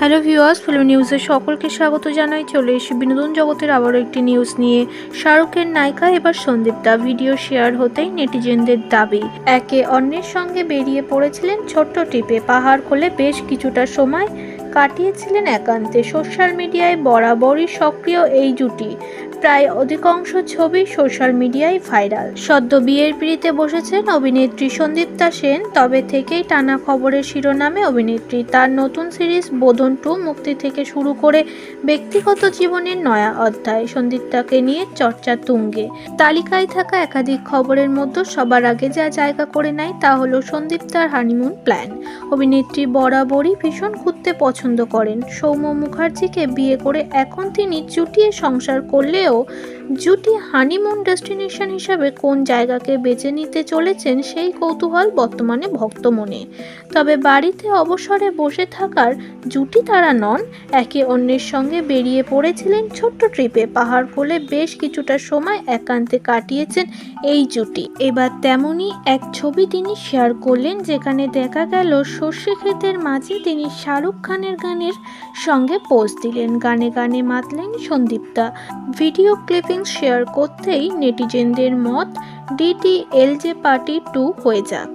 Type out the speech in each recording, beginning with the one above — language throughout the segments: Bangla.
হ্যালো ভিউয়ার্স ফিল্ম নিউজে সকলকে স্বাগত জানাই। চলে এসে বিনোদন জগতের আবারও একটি নিউজ নিয়ে শাহরুখের নায়িকা এবার সন্দীপ দা ভিডিও শেয়ার হতেই নেটিজেনদের দাবি, একে অন্যের সঙ্গে বেরিয়ে পড়েছিলেন ছোট্ট টিপে। পাহাড় খোলে বেশ কিছুটা সময় কাটিয়েছিলেন একান্তে। সোশ্যাল মিডিয়ায় বরাবরই সক্রিয় এই জুটি। প্রায় অধিকাংশ ছবি সোশ্যাল মিডিয়ায় ভাইরাল। সদ্য বিয়ের পিড়িতে বসেছেন অভিনেত্রী সন্দীপ্তা সেন। তবে থেকেই টানা খবরের শিরোনামে অভিনেত্রী তার নতুন সিরিজ বোধন টু মুক্তি থেকে শুরু করে ব্যক্তিগত জীবনের নয়া অধ্যায় সন্দীপ্তাকে নিয়ে চর্চা তুঙ্গে। তালিকায় থাকা একাধিক খবরের মধ্যে সবার আগে যা জায়গা করে নেয় তা হলো সন্দীপ্তার হানিমুন প্ল্যান। অভিনেত্রী বরাবরই ভীষণ ঘুরতে পছন্দ করেন। সৌম্য মুখার্জিকে বিয়ে করে এখন তিনি জুটিয়ে সংসার করলেও জুটি হানিমুন ডেস্টিনেশন হিসাবে কোন জায়গাকে বেছে নিতে চলেছেন সেই কৌতূহল বর্তমানে ভক্ত মনে। তবে বাড়িতে অবসরে বসে থাকার জুটি তারা নন, একে অন্যের সঙ্গে বেরিয়ে পড়েছিলেন ছোট্ট ট্রিপে। পাহাড় কোলে বেশ কিছুটা সময় একান্তে কাটিয়েছেন এই জুটি। এবার তেমনই এক ছবি তিনি শেয়ার করলেন, যেখানে দেখা গেল সর্ষে ক্ষেতের মাঝে তিনি শাহরুখ খানের গানের সঙ্গে পোজ দিলেন। গানে গানে মাতলেন সন্দীপদা। ভিডিও ক্লিপিং শেয়ার করতেই নেটিজেনদের মত ডিটি এলজে পার্টি টু হয়ে যাক।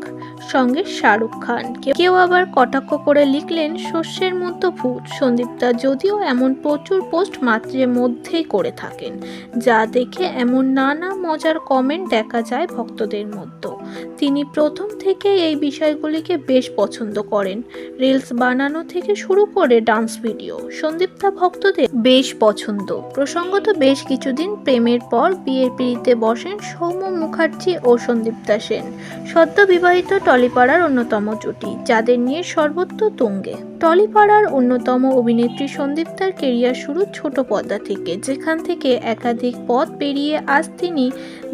সঙ্গে শাহরুখ খান। কেউ আবার কটাক্ষ করে লিখলেন, শস্যের মতো ভূত। সন্দীপদা যদিও এমন প্রচুর পোস্ট মাত্রে মধ্যেই করে থাকেন, যা দেখে এমন নানা মজার কমেন্ট দেখা যায় ভক্তদের মধ্যে। তিনি প্রথম থেকে এই বিষয়গুলিকে বেশ পছন্দ করেন। রিলস বানানো থেকে শুরু করে ডান্স ভিডিও সন্দীপ্তা ভক্তদের বেশ পছন্দ। প্রসঙ্গত বেশ কিছুদিন প্রেমের পর বিয়ের পিড়িতে বসেন সৌম্য মুখার্জি ও সন্দীপ্তা সেন। সদ্য বিবাহিত টলিপাড়ার অন্যতম জুটি, যাদের নিয়ে সর্বত্র তুঙ্গে। টলিপাড়ার অন্যতম অভিনেত্রী সন্দীপ্তার কেরিয়ার শুরু ছোট পর্দা থেকে, যেখান থেকে একাধিক পথ পেরিয়ে আজ তিনি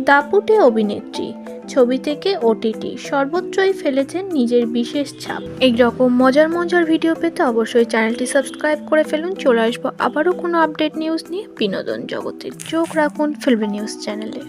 দাপুটে অভিনেত্রী। ছবি থেকে ওটিটি সর্বত্রই ফেলেছেন নিজের বিশেষ ছাপ। এই রকম মজার মজার ভিডিও পেতে অবশ্যই চ্যানেলটি সাবস্ক্রাইব করে ফেলুন। চলে আসব আবারও কোনো আপডেট নিউজ নিয়ে বিনোদন জগতের। চোখ রাখুন ফিল্ম নিউজ চ্যানেলে